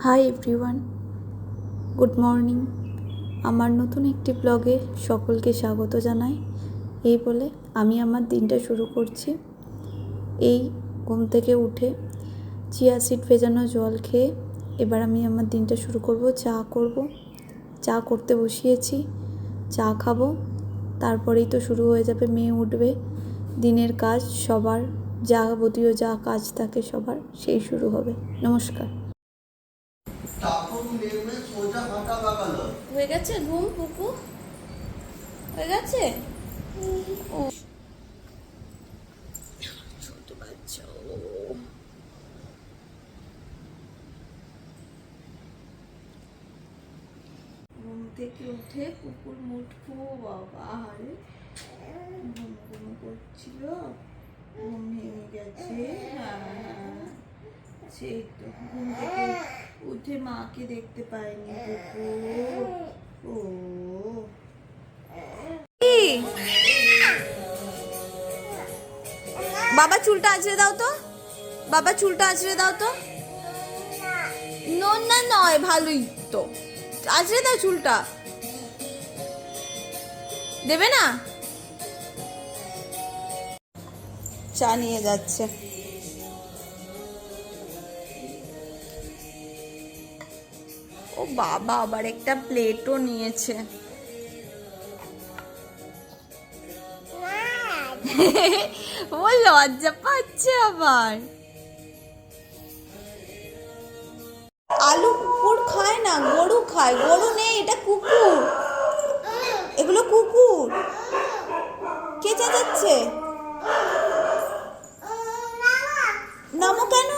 Hi everyone good morning আমার নতুন একটি ব্লগে সকলকে স্বাগত জানাই। এই বলে আমি আমার দিনটা শুরু করছি। এই ঘুম থেকে উঠে চিয়া সিড ভেজানো জল খেয়ে এবার আমি আমার দিনটা শুরু করব। চা করব। চা করতে বসিয়েছি। চা খাব। তারপরেই তো শুরু হয়ে যাবে, মেয়ে উঠবে। দিনের কাজ সবার যা যাবতীয় যা কাজ থাকে সবার, সেই শুরু হবে। নমস্কার। টাকুর নেমে সোজা ফাটা লাগালো হয়ে গেছে ঘুম পুকু? হয়ে গেছে? থেকে উঠে কুকুর মুঠবো বাবা, আরে। ঘুম ঘুম করছিল, ঘুম ভেঙে গেছে হ্যাঁ হ্যাঁ। সেই তো, ঘুম থেকে উঠে মাকে দেখতে পাইনি ও। বাবা চুলটা আঁচড়ে দাও তো। বাবা চুলটা আঁচড়ে দাও তো। না নয় ভালোই তো। আঁচড়ে দাও চুলটা। দেবে না? চা নিয়ে যাচ্ছে। ও বাবা আবার একটা প্লেটও নিয়েছে। ও লজ্জা পাচ্ছে আবার। আলু কুকুর খায় না গরু খায়। গরু নেই এটা কুকুর। এগুলো কুকুর। কে চেঁচাচ্ছে? নামো কেন?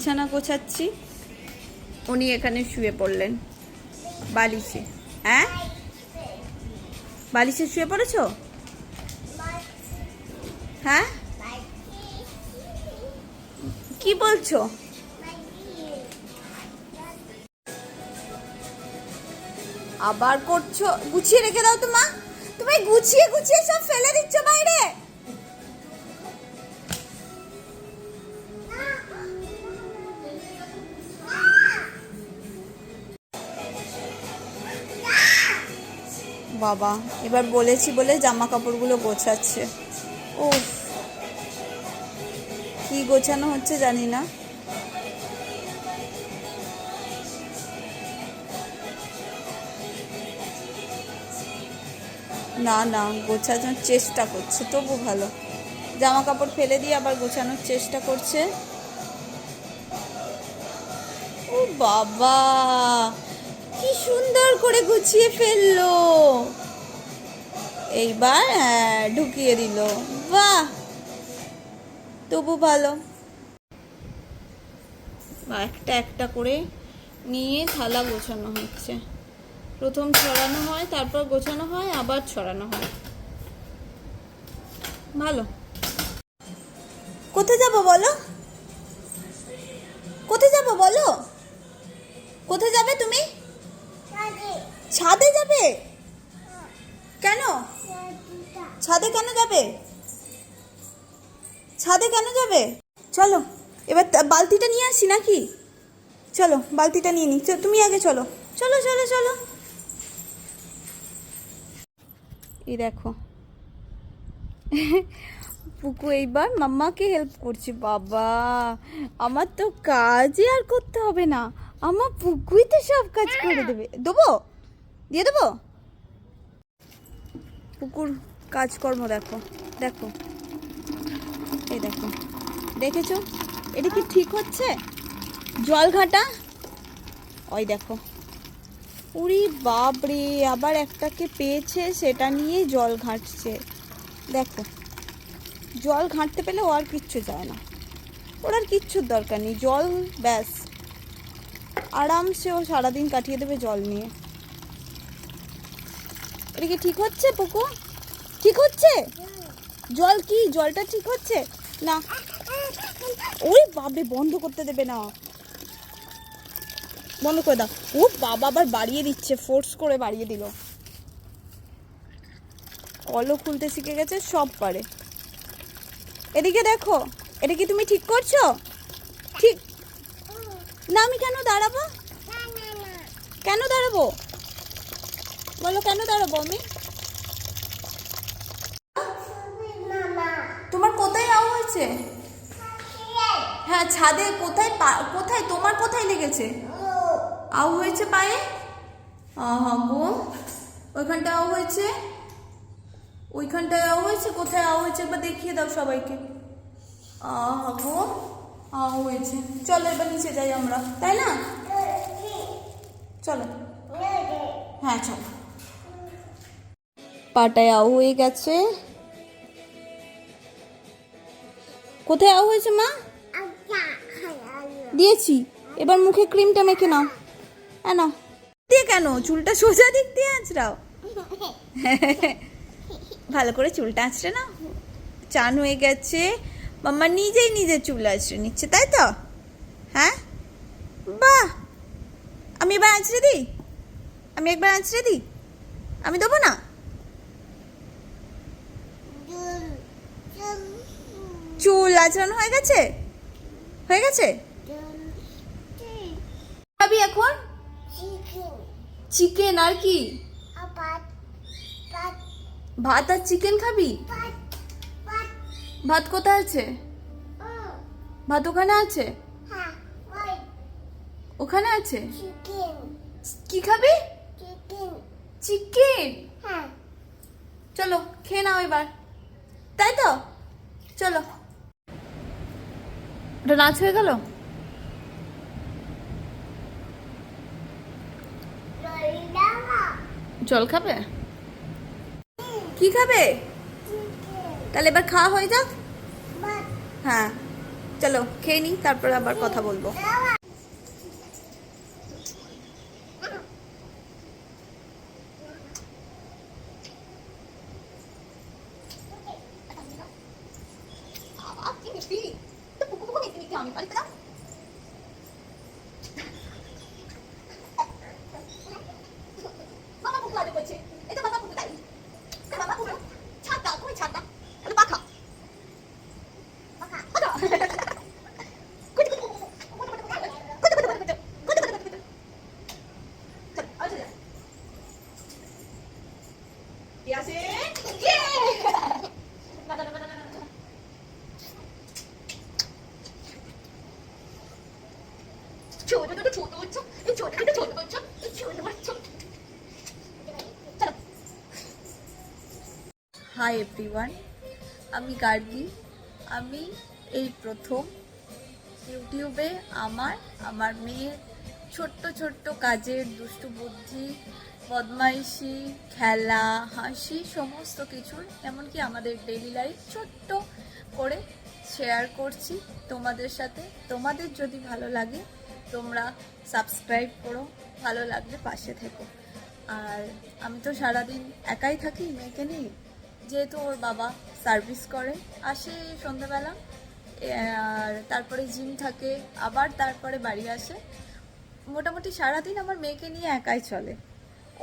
বিছানা গোছাচ্ছি। উনি এখানে শুয়ে পড়লেন। বালিশে। হ্যাঁ? বালিশে শুয়ে পড়েছ? হ্যাঁ? কি বলছো? আবার করছ? গুছিয়ে রেখে দাও তো মা। তুমি গুছিয়ে গুছিয়ে সব ফেলে দিচ্ছ বাইরে। বাবা, এবার বলেছি বলে জামা কাপড়গুলো গোছাচ্ছে। ও কি গোছানো হচ্ছে জানি না। না না, গোছানোর চেষ্টা করছে, তবু ভালো। জামা কাপড় ফেলে দিয়ে আবার গোছানোর চেষ্টা করছে। ও বাবা! করে গুছিয়ে ফেলল। এইবার হ্যাঁ ঢুকিয়ে দিল। বাহ! তবু ভালো। একটা একটা করে নিয়ে থালা গোছানো হচ্ছে। প্রথম ছড়ানো হয়, তারপর গোছানো হয়, আবার ছড়ানো হয়। ভালো। কোথায় যাব বলো? কোথায় যাব বলো? কোথায় যাবে তুমি? কেন? ছাদে কেন যাবে? ছাদে কেন যাবে? চলো, এবার বালতিটা নিয়ে আসি নাকি? চলো, বালতিটা নিয়ে চ- তুমি আগে চলো। চলো চলো চলো। এই দেখো। পুকু এইবার মাম্মাকে হেল্প করছে, বাবা। আমার তো কাজই আর করতে হবে না। আমার পুকুই তো সব কাজ করে দেবে। দেবো? দিয়ে দেবো? পুকুর কাজকর্ম দেখো দেখো। এই দেখো, দেখেছ? এটা কি ঠিক হচ্ছে? জল ঘাটা? ওই দেখো। উরি বাপরে, আবার একটাকে পেয়েছে, সেটা নিয়ে জল ঘাঁটছে। দেখো, জল ঘাঁটতে পেলে ও আর কিচ্ছু যায় না। ওর আর কিচ্ছুর দরকার নেই, জল ব্যাস। আরামসে ও সারাদিন কাটিয়ে দেবে জল নিয়ে। এটা কি ঠিক হচ্ছে, পুকু? ঠিক হচ্ছে? জল কি? জলটা ঠিক হচ্ছে? না। ওই বাবে বন্ধ করতে দেবে না। বন্ধ করে দাও। ও বাবা, আবার বাড়িয়ে দিচ্ছে ফোর্স করে বাড়িয়ে দিল। কলও খুলতে শিখে গেছে, সব পারে। এদিকে দেখো, এটা কি তুমি ঠিক করছ? ঠিক। না, আমি কেন দাঁড়াবো? কেন দাঁড়াবো? বলো কেন দাঁড়াবো আমি? তোমার কোথায় আও হয়েছে? হ্যাঁ ছাদে কোথায় কোথায়? তোমার কোথায় লেগেছে? আও হয়েছে পায়ে? গো ওইখানটা আও হয়েছে? ওইখানটায় আও হয়েছে? কোথায় আও হয়েছে? একবার দেখিয়ে দাও সবাইকে। গো আও হয়েছে। চলো এবার নিচে যাই আমরা, তাই না? চলো। হ্যাঁ চলো। পাটায় আও হয়ে গেছে। কোথায় আও হয়েছে মা? দিয়েছি। এবার মুখে ক্রিমটা মেখে নাও। হ্যাঁ নাও। দিয়ে কেন? চুলটা সোজা দিক দিয়ে আঁচড়াও। ভালো করে চুলটা আঁচড়ে নাও। চান হয়ে গেছে। মাম্মা নিজেই নিজের চুল আঁচড়ে নিচ্ছে তাই তো? হ্যাঁ? বাহ! আমি এবার আঁচড়ে দিই? আমি একবার আঁচড়ে দিই? আমি দেবো না? চুল আঁচড়ানো হয়ে গেছে? হয়ে গেছে? খাবি এখন? চিকেন আর কি? ভাত আর চিকেন খাবি? ভাত কোথায় আছে? ভাত ওখানে আছে? ওখানে আছে? কি খাবি? চিকেন চলো খেয়ে নাও এবার। তাই তো? চলো। ওটা নাচ হয়ে গেল? জল খাবে? কি খাবে? তাহলে এবার খাওয়া হয়ে যাক? হ্যাঁ। চলো খেয়ে নিই তারপর আবার কথা বলব। এভরিওয়ান আমি গার্গি। আমি এই প্রথম ইউটিউবে আমার আমার মেয়ের ছোট্ট ছোট্ট কাজের দুষ্টু বুদ্ধি, বদমাইশি, খেলা, হাসি, সমস্ত কিছুর, এমনকি আমাদের ডেইলি লাইফ ছোট্ট করে শেয়ার করছি তোমাদের সাথে। তোমাদের যদি ভালো লাগে, তোমরা সাবস্ক্রাইব করো, ভালো লাগলে পাশে থেকো। আর আমি তো সারাদিন একাই থাকি, মেয়েকে নিয়ে? যেহেতু ওর বাবা সার্ভিস করে, আসে সন্ধ্যাবেলা আর তারপরে জিম থাকে, আবার তারপরে বাড়ি আসে। মোটামুটি সারাদিন আমার মেয়েকে নিয়ে একাই চলে।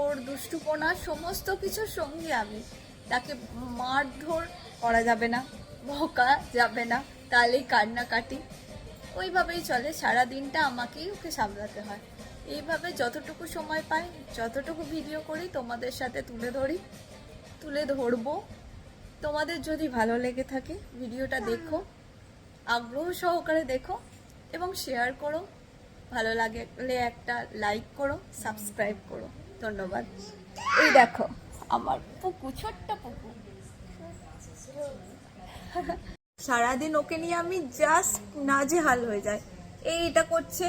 ওর দুষ্টুপনা সমস্ত কিছুর সঙ্গে আমি। তাকে মারধর করা যাবে না, বকা যাবে না তাহলেই কান্নাকাটি। ওইভাবেই চলে সারা দিনটা আমাকেই ওকে সামলাতে হয়। এইভাবে যতটুকু সময় পাই, যতটুকু ভিডিও করি, তোমাদের সাথে তুলে ধরি। তুলে ধরবো। তোমাদের যদি ভালো লেগে থাকে ভিডিওটা দেখো, আগ্রহ সহকারে দেখো এবং শেয়ার করো। ভালো লাগলে একটা লাইক করো সাবস্ক্রাইব করো। ধন্যবাদ। এই দেখো, আমার পুকু, ছোট্ট পুকু। সারাদিন ওকে নিয়ে আমি জাস্ট নাজেহাল হয়ে যায় এই এটা করছে,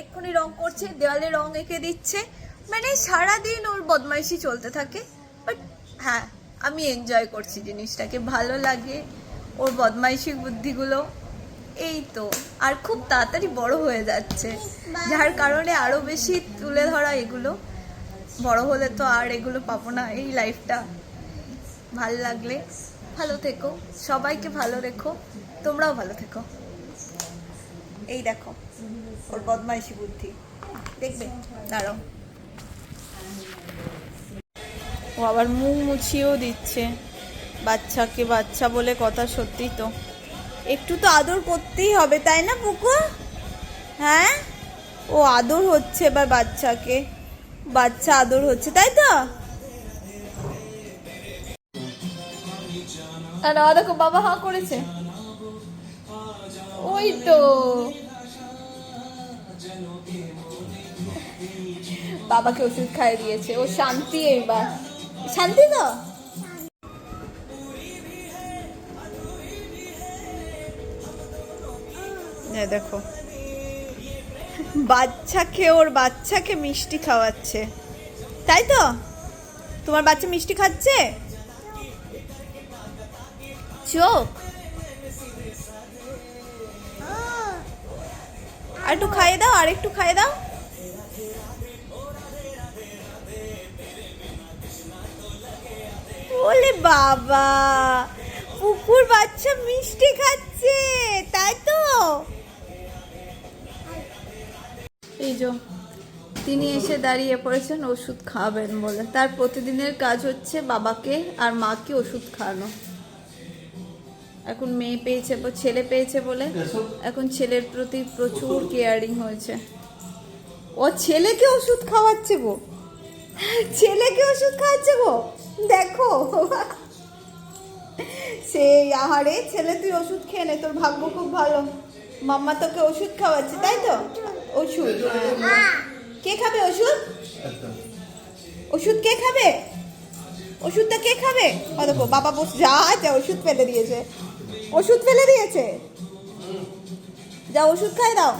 এক্ষুনি রং করছে, দেওয়ালে রং এঁকে দিচ্ছে। মানে সারাদিন ওর বদমাইশি চলতে থাকে। হ্যাঁ আমি এনজয় করছি জিনিসটাকে, ভালো লাগে, ওর বদমাইশি বুদ্ধিগুলো, এই তো। আর খুব তাড়াতাড়ি বড় হয়ে যাচ্ছে। যার কারণে আরও বেশি তুলে ধরা এগুলো। বড় হলে তো আর এগুলো পাবো না এই লাইফটা ভালো লাগলে ভালো থেকো। সবাইকে ভালো রেখো। তোমরাও ভালো থেকো। এই দেখো, ওর বদমাইশি বুদ্ধি। দেখবে? দাঁড়াও। ও আবার মুখ মুছিয়েও দিচ্ছে। বাচ্চাকে বাচ্চা বলে কথা সত্যি তো। একটু তো আদর করতেই হবে, তাই না পুকু হ্যাঁ? ও আদর হচ্ছে এবার বাচ্চাকে। বাচ্চা আদর হচ্ছে, তাই তো? দেখো, বাবা হা করেছে। ওই তো। বাবাকে ওষুধ খাইয়ে দিয়েছে। ও শান্তি এবার শান্তি তো? দেখো। বাচ্চাকে ওর বাচ্চাকে মিষ্টি খাওয়াচ্ছে। তাই তো? তোমার বাচ্চা মিষ্টি খাচ্ছে? চোখ। আর একটু খাইয়ে দাও আর একটু খাইয়ে দাও। ওলে বাবা, পুকুর বাচ্চা মিষ্টি খাচ্ছে, তাই তো? এই যে, তিনি এসে দাঁড়িয়ে পড়েছেন, ওষুধ খাবেন বলে। তার প্রতিদিনের কাজ হচ্ছে বাবাকে আর মাকে ওষুধ খাওয়ানো। এখন মেয়ে পেয়েছে ছেলে পেয়েছে বলে এখন ছেলের প্রতি প্রচুর কেয়ারিং হয়েছে। ও ছেলেকে ওষুধ খাওয়াচ্ছে গো। ছেলেকে ওষুধ খাওয়াচ্ছে গো? দেখো। সেই আহারে, ছেলে, তুই ওষুধ খেয়ে নে, তোর ভাগ্য খুব ভালো। মাম্মা তোকে ওষুধ খাওয়াচ্ছে, তাই তো? ওষুধ হ্যাঁ। কে খাবে ওষুধ? ওষুধ কে খাবে? ওষুধটা কে খাবে? দেখো, বাবা বস, যা যা ওষুধ ফেলে দিয়েছে। ওষুধ ফেলে দিয়েছে? যা ওষুধ খাই দাও।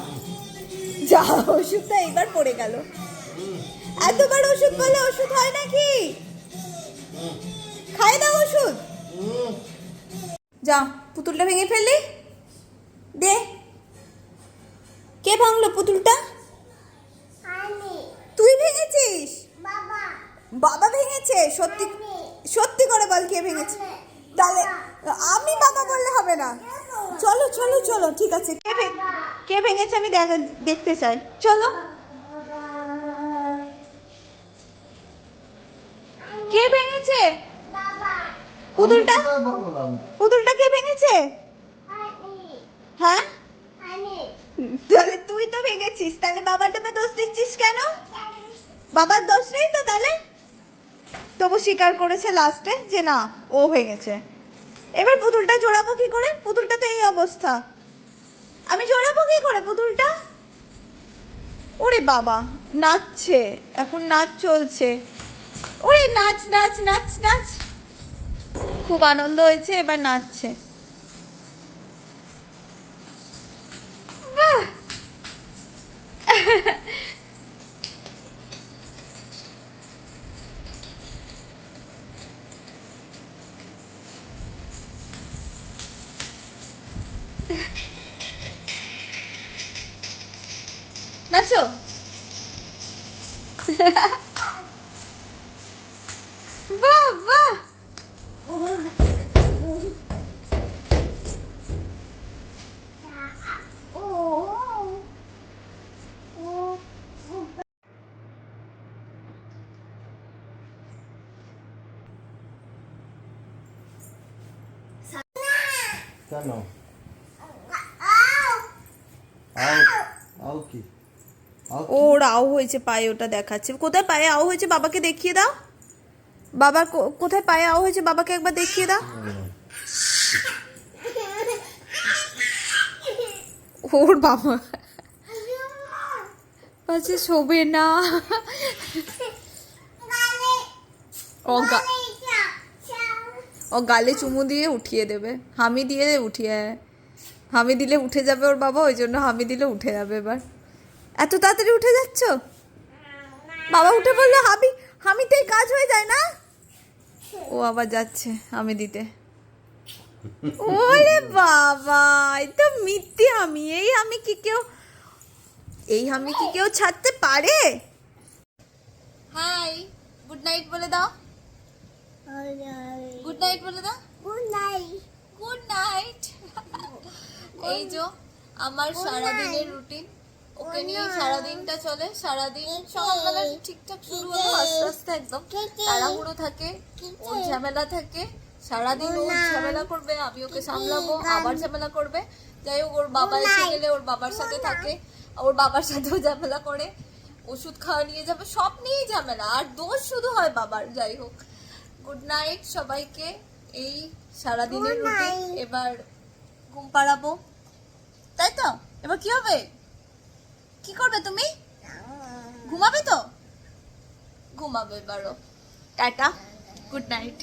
যা, ওষুধটা এইবার পড়ে গেল। এতবার ওষুধ বলে ওষুধ হয় নাকি? খাই দাও ওষুধ। যা পুতুলটা ভেঙে ফেললি। দে। কে ভাঙলো পুতুলটা? তুই ভেঙেছিস? বাবা। বাবা ভেঙেছে? সত্যি সত্যি করে বল কে ভেঙেছে। তাহলে আমি বাবা বললে হবে না। চলো চলো চলো ঠিক আছে। কে ভেঙেছে আমি দেখা- দেখতে চাই। চলো। কে ভেঙেছে? পুতুলটা? পুতুলটা কে ভেঙেছে? হ্যাঁ? তাহলে তুই তো ভেঙেছিস, তাহলে বাবাটাকে দোষ দিচ্ছিস কেন? বাবার দোষ নেই তো তাহলে? তবু স্বীকার করেছে লাস্টে যে না, ও ভেঙেছে। এবার পুতুলটা জোড়াবো কি করে? পুতুলটা তো এই অবস্থা। আমি জোড়াবো কি করে পুতুলটা? ওরে বাবা, নাচছে, এখন নাচ চলছে। ওরে নাচ নাচ নাচ নাচ। খুব আনন্দ হয়েছে এবার নাচছে বাহ নাচো বাহ বাহ ও ও কেন আও আও আও কি? ওর আও হয়েছে পায়ে ওটা দেখাচ্ছে। কোথায় পায়ে আও হয়েছে বাবাকে দেখিয়ে দাও? বাবার কোথায় পায়ে আও হয়েছে বাবাকে একবার দেখিয়ে দাও? ওর বাবা। বলছে শোবে না। ও ও গালে চুমু দিয়ে উঠিয়ে দেবে। হামি দিয়ে উঠিয়ে, হামি দিলে উঠে যাবে ওর বাবা, ওই জন্য হামি দিলে উঠে যাবে এবার। এত তাড়াতাড়ি উঠে যাচ্ছ? বাবা উঠে বলল, হামি হামিতেই কাজ হয়ে যায় না? ও আবার যাচ্ছে হামি দিতে। ওরে বাবা তো মিথ্যে হামি। এই হামি কি কেউ, এই হামি কি কেউ ছাড়তে পারে? হাই গুড নাইট বলে দাও। গুড নাইট নাইট বলে দাও Good night. গুড নাইট এই যে আমার সারাদিনের রুটিন ওকে নিয়ে সারাদিনটা চলে। সারাদিন সকালবেলা ঠিকঠাক শুরু হলো আস্তে আস্তে একদম। তাড়াহুড়ো থাকে ওর ঝামেলা থাকে। সারাদিন ও ঝামেলা করবে আমি ওকে সামলাবো আবার ঝামেলা করবে। যাই হোক ওর বাবা এসে গেলে ওর বাবার সাথে থাকে ওর বাবার সাথেও ঝামেলা করে ওষুধ খাওয়া নিয়ে যাবে সব নিয়েই ঝামেলা আর দোষ শুধু হয় বাবার যাই হোক। গুড নাইট সবাইকে। এই সারাদিনের রুটিন এবার ঘুম পাড়াবো। তাই তো? এবার কি হবে? কি করবে তুমি? ঘুমাবে তো? ঘুমাবে এবারও। টাটা। Good night